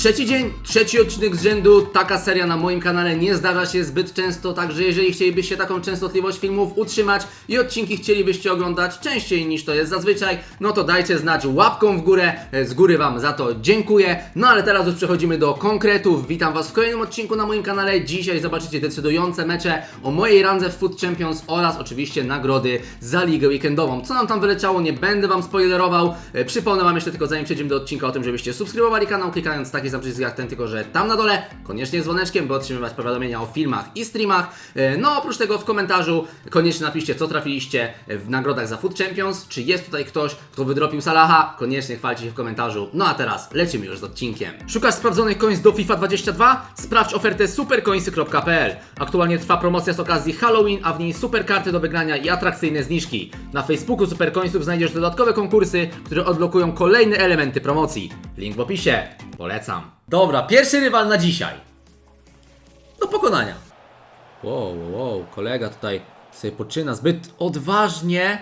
Trzeci dzień, trzeci odcinek z rzędu. Taka seria na moim kanale nie zdarza się zbyt często, także jeżeli chcielibyście taką częstotliwość filmów utrzymać i odcinki chcielibyście oglądać częściej niż to jest zazwyczaj, no to dajcie znać łapką w górę. E, Z góry Wam za to dziękuję. No ale teraz już przechodzimy do konkretów. Witam Was w kolejnym odcinku na moim kanale. Dzisiaj zobaczycie decydujące mecze o mojej randze w Food Champions oraz oczywiście nagrody za ligę weekendową. Co nam tam wyleciało, nie będę Wam spoilerował. E, Przypomnę Wam jeszcze tylko zanim przejdziemy do odcinka o tym, żebyście subskrybowali kanał, klikając taki sam przycisk jak ten, tylko że tam na dole, koniecznie z dzwoneczkiem, by otrzymywać powiadomienia o filmach i streamach. E, No oprócz tego w komentarzu koniecznie napiszcie, co trafiliście w nagrodach za Food Champions. Czy jest tutaj ktoś, kto wydropił Salaha? Koniecznie chwalcie się w komentarzu. No a teraz lecimy już z odcinkiem. Szukasz sprawdzonych coins do FIFA 22? Sprawdź ofertę supercoinsy.pl. Aktualnie trwa promocja z okazji Halloween, a w niej super karty do wygrania i atrakcyjne zniżki. Na Facebooku Supercoinsów znajdziesz dodatkowe konkursy, które odblokują kolejne elementy promocji. Link w opisie. Polecam. Dobra, pierwszy rywal na dzisiaj. Do pokonania. Wow, wow, wow, kolega tutaj sobie poczyna zbyt odważnie.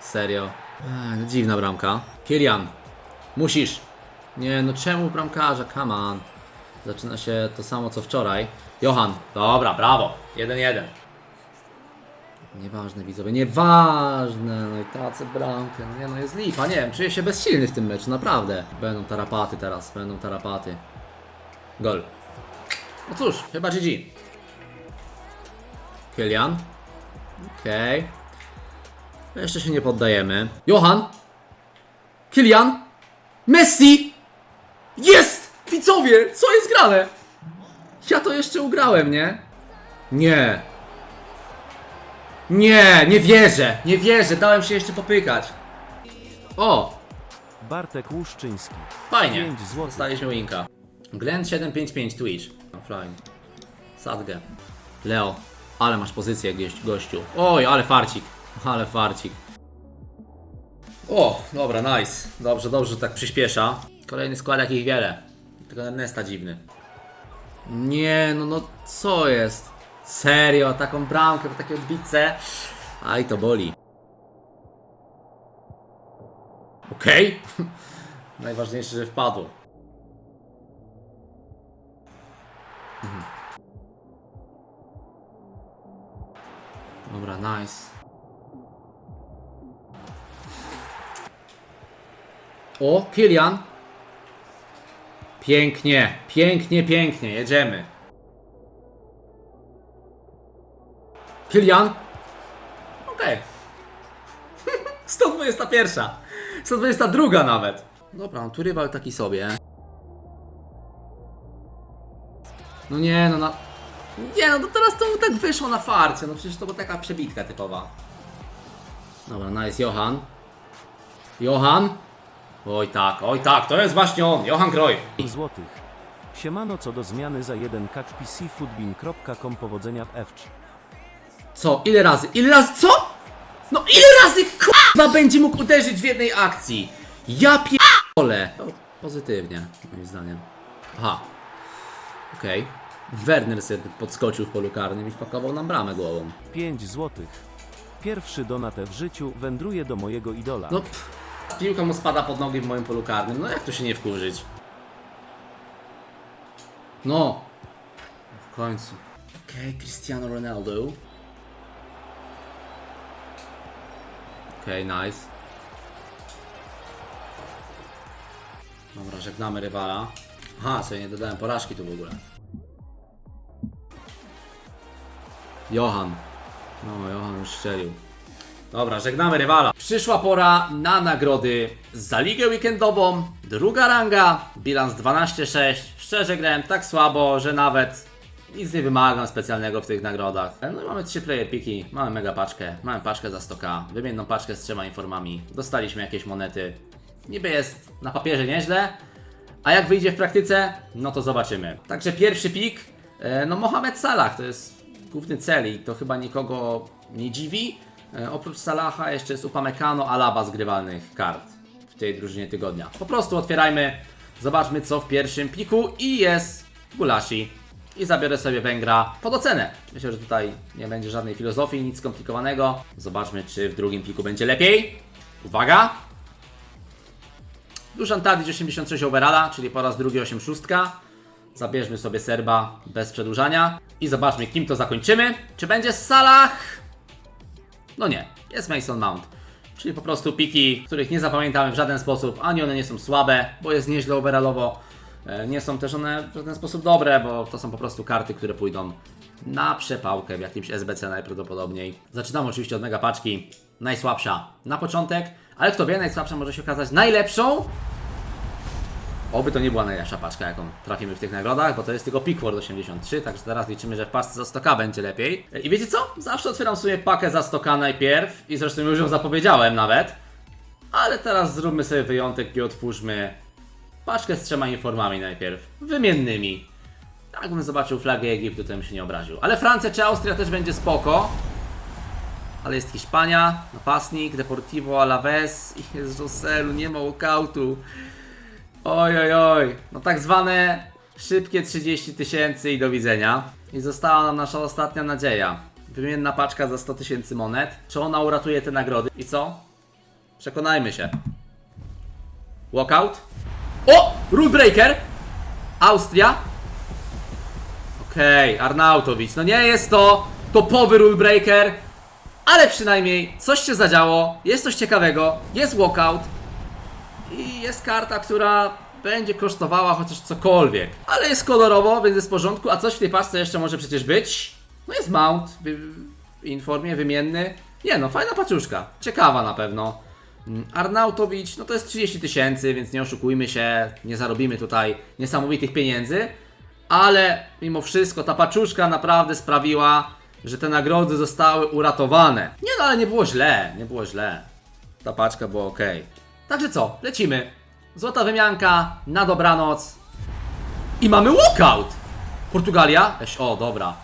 Serio. Ech, dziwna bramka. Kilian, musisz. Nie, no czemu bramkarza? Come on. Zaczyna się to samo co wczoraj. Johan, dobra, brawo. 1-1. Nieważne widzowie, nieważne. No i tacy bramkę. No nie no, jest lipa, nie wiem, czuję się bezsilny w tym meczu, naprawdę. Będą tarapaty teraz, będą tarapaty. Gol. No cóż, chyba GG. Kylian. Okej. Jeszcze się nie poddajemy. Johan. Kylian. Messi. Jest! Widzowie, co jest grane? Ja to jeszcze ugrałem, nie? Nie. Nie, nie wierzę, nie wierzę, dałem się jeszcze popykać. O, Bartek Łuszczyński. fajnie. 5 zł. Dostaliśmy winka. Glenn 755 Twitch. Offline. Sadgę. Leo, ale masz pozycję gość, gościu. Oj, ale farcik. Ale farcik. O, dobra, nice. Dobrze, dobrze, że tak przyspiesza. Kolejny skład jakich wiele. Tylko Nesta dziwny. Nie, no no co jest? Serio, taką bramkę, takie odbice. Aj, to boli. Okej. Najważniejsze, że wpadło. Mhm. Dobra, nice. O, Kilian. Pięknie, pięknie, pięknie, jedziemy. Kilian. Okej. 121. 122 nawet. Dobra, no tu rywal taki sobie. No nie, no na... Nie, no to teraz to mu tak wyszło na farcie. No przecież to była taka przebitka typowa. Dobra, nice, Johan. Johan. Oj tak, oj tak, to jest właśnie on, Johan Cruyff. złotych. Siemano co do zmiany za jeden catchpcfootbin.com powodzenia w F3. Co? Ile razy? Ile razy? Co? No ile razy k***a będzie mógł uderzyć w jednej akcji? Ja pierdolę. No, pozytywnie, moim zdaniem. Aha. Okej. Werner sobie podskoczył w polu karnym i wpakował nam bramę głową. 5 złotych. Pierwszy donatę w życiu wędruje do mojego idola. No, pff, piłka mu spada pod nogi w moim polu karnym. No jak tu się nie wkurzyć? No. W końcu. Okej, Cristiano Ronaldo. Okej, nice. Dobra, żegnamy rywala. Aha, sobie nie dodałem porażki tu w ogóle. Johan. No, Johan już strzelił. Dobra, żegnamy rywala. Przyszła pora na nagrody za ligę weekendową. Druga ranga, bilans 12-6. Szczerze grałem tak słabo, że nawet nic nie wymagam specjalnego w tych nagrodach. No i mamy trzy player piki, mamy mega paczkę, mamy paczkę za 100k, wymienną paczkę z trzema informami. Dostaliśmy jakieś monety. Niby jest na papierze nieźle, a jak wyjdzie w praktyce, no to zobaczymy. Także pierwszy pik, e, no Mohamed Salah, to jest główny cel i to chyba nikogo nie dziwi. E, Oprócz Salaha jeszcze jest Upamecano, Alaba z grywalnych kart w tej drużynie tygodnia. Po prostu otwierajmy, zobaczmy co w pierwszym piku i jest Gulashi. I zabiorę sobie Węgra pod ocenę. Myślę, że tutaj nie będzie żadnej filozofii, nic skomplikowanego. Zobaczmy, czy w drugim piku będzie lepiej. Uwaga! Duszan Tadic 86 overalla, czyli po raz drugi 86. Zabierzmy sobie Serba bez przedłużania i zobaczmy kim to zakończymy. Czy będzie Salah? No nie, jest Mason Mount. Czyli po prostu piki, których nie zapamiętamy w żaden sposób, ani one nie są słabe, bo jest nieźle overallowo. E, Nie są też one w żaden sposób dobre, bo to są po prostu karty, które pójdą na przepałkę w jakimś SBC najprawdopodobniej. Zaczynamy oczywiście od mega paczki. Najsłabsza na początek, ale kto wie, najsłabsza może się okazać najlepszą. Oby to nie była najlepsza paczka, jaką trafimy w tych nagrodach, bo to jest tylko Pickford 83, także teraz liczymy, że w paczce za 100k będzie lepiej. I wiecie co? Zawsze otwieram sobie pakę za 100k najpierw i zresztą już ją zapowiedziałem nawet. Ale teraz zróbmy sobie wyjątek i otwórzmy paczkę z trzema informami najpierw, wymiennymi. Tak bym zobaczył flagę Egiptu, to bym się nie obraził. Ale Francja czy Austria też będzie spoko. Ale jest Hiszpania, napastnik, Deportivo Alaves jest Joselu, nie ma walkoutu. Oj, oj, oj. No tak zwane szybkie 30 tysięcy i do widzenia. I została nam nasza ostatnia nadzieja. Wymienna paczka za 100 tysięcy monet. Czy ona uratuje te nagrody? I co? Przekonajmy się. Walkout. O! Rule breaker! Austria. Okej, Arnautowicz. No nie jest to topowy rule breaker, ale przynajmniej coś się zadziało, jest coś ciekawego, jest walkout i jest karta, która będzie kosztowała chociaż cokolwiek. Ale jest kolorowo, więc jest w porządku, a coś w tej paczce jeszcze może przecież być. No jest mount informie, wymienny. Nie no, fajna paczuszka, ciekawa na pewno. Mm, Arnautowicz, no to jest 30 tysięcy, więc nie oszukujmy się, nie zarobimy tutaj niesamowitych pieniędzy. Ale mimo wszystko ta paczuszka naprawdę sprawiła, że te nagrody zostały uratowane. Nie no, ale nie było źle, nie było źle. Ta paczka była ok. Także co, lecimy. Złota wymianka, na dobranoc. I mamy walkout! Portugalia? Eś, o, dobra.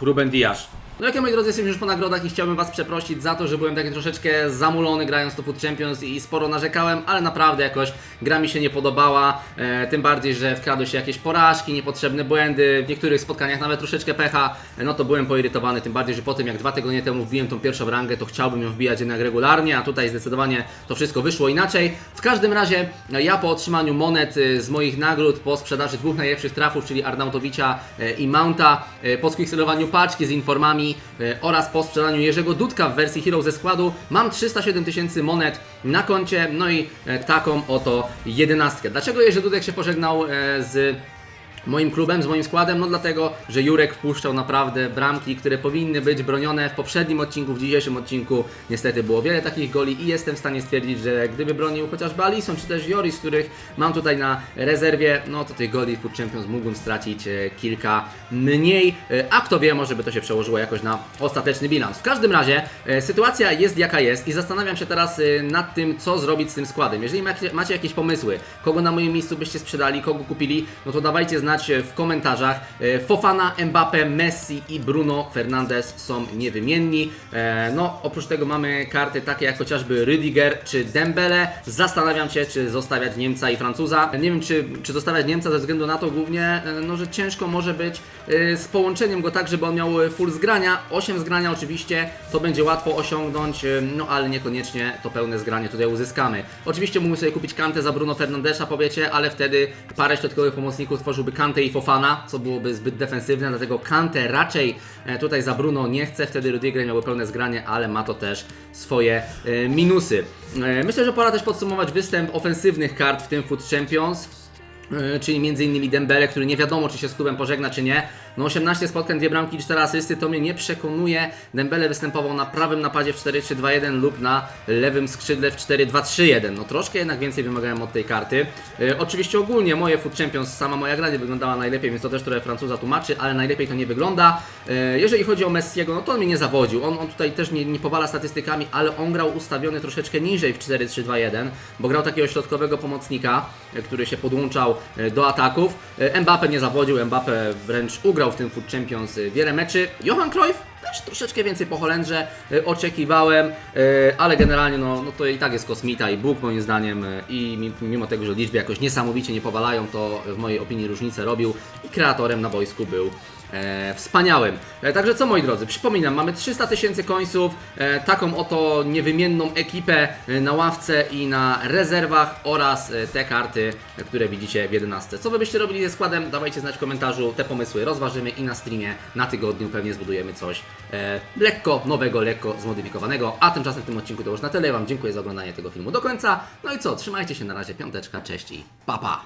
Ruben Diaz. No jak ja moi drodzy jesteśmy już po nagrodach i chciałbym was przeprosić za to, że byłem taki troszeczkę zamulony grając to Food Champions i sporo narzekałem, ale naprawdę jakoś gra mi się nie podobała, e, tym bardziej, że wkradły się jakieś porażki, niepotrzebne błędy, w niektórych spotkaniach nawet troszeczkę pecha, e, no to byłem poirytowany, tym bardziej, że po tym jak dwa tygodnie temu wbiłem tą pierwszą rangę, to chciałbym ją wbijać jednak regularnie, a tutaj zdecydowanie to wszystko wyszło inaczej. W każdym razie e, ja po otrzymaniu monet e, z moich nagród, po sprzedaży dwóch najlepszych trafów, czyli Arnautowicza i Mounta, po skwikselowaniu paczki z informami e, oraz po sprzedaniu Jerzego Dudka w wersji Hero ze składu mam 307 tysięcy monet na koncie, no i e, taką oto jedenastkę. Dlaczego Jerzy Dudek się pożegnał e, z moim klubem, z moim składem? No dlatego, że Jurek wpuszczał naprawdę bramki, które powinny być bronione w poprzednim odcinku, w dzisiejszym odcinku niestety było wiele takich goli i jestem w stanie stwierdzić, że gdyby bronił chociażby Alisson czy też Joris, których mam tutaj na rezerwie, no to tych goli w Food Champions mógłbym stracić e, kilka mniej, e, a kto wie, może by to się przełożyło jakoś na ostateczny bilans. W każdym razie e, sytuacja jest jaka jest i zastanawiam się teraz nad tym, co zrobić z tym składem. Jeżeli macie jakieś pomysły, kogo na moim miejscu byście sprzedali, kogo kupili, no to dawajcie znać e, w komentarzach. E, Fofana, Mbappe, Messi i Bruno Fernandes są niewymienni. E, No, oprócz tego mamy karty takie jak chociażby Rüdiger czy Dembele. Zastanawiam się, czy zostawiać Niemca i Francuza. Nie wiem, czy, czy zostawiać Niemca ze względu na to głównie, e, no, że ciężko może być e, z połączeniem go tak, żeby on miał e, full zgrania. 8 zgrania oczywiście, to będzie łatwo osiągnąć, e, no ale niekoniecznie to pełne zgranie tutaj uzyskamy. Oczywiście mógłbym sobie kupić Kantę za Bruno Fernandesza, powiecie, ale wtedy parę środkowych pomocników tworzyłby Kantę i Fofana, co byłoby zbyt defensywne, dlatego Kantę raczej e, tutaj za Bruno nie chcę, wtedy Rudiger miałby pełne zgranie, ale ma to też swoje e, minusy. E, Myślę, że pora też podsumować występ ofensywnych kart w tym Food Champions. Yy, czyli m.in. Dembele, który nie wiadomo czy się z klubem pożegna czy nie. No 18 spotkań, dwie bramki, 4 asysty, to mnie nie przekonuje. Dembele występował na prawym napadzie w 4-3-2-1 lub na lewym skrzydle w 4-2-3-1. No troszkę jednak więcej wymagałem od tej karty. Yy, oczywiście ogólnie moje Food Champions, sama moja gra nie wyglądała najlepiej, więc to też trochę Francuza tłumaczy, ale najlepiej to nie wygląda. Yy, jeżeli chodzi o Messiego, no to on mnie nie zawodził. On, on tutaj też nie, nie powala statystykami, ale on grał ustawiony troszeczkę niżej w 4-3-2-1, bo grał takiego środkowego pomocnika, który się podłączał e, do ataków. E, Mbappe nie zawodził, Mbappe wręcz ugrał w tym Food Champions e, wiele meczy. Johan Cruyff też troszeczkę więcej po Holendrze e, oczekiwałem, e, ale generalnie no, no to i tak jest kosmita i Bóg moim zdaniem e, i mi- mimo tego, że liczby jakoś niesamowicie nie powalają, to w mojej opinii różnicę robił i kreatorem na boisku był e, wspaniałym. E, także co moi drodzy, przypominam, mamy 300 tysięcy końców, e, taką oto niewymienną ekipę e, na ławce i na rezerwach oraz e, te karty, e, które widzicie w 11. Co wy byście robili ze składem? Dawajcie znać w komentarzu, te pomysły rozważymy i na streamie na tygodniu pewnie zbudujemy coś e, lekko nowego, lekko zmodyfikowanego. A tymczasem w tym odcinku to już na tyle. Wam dziękuję za oglądanie tego filmu do końca. No i co, trzymajcie się na razie, piąteczka, cześć i pa pa!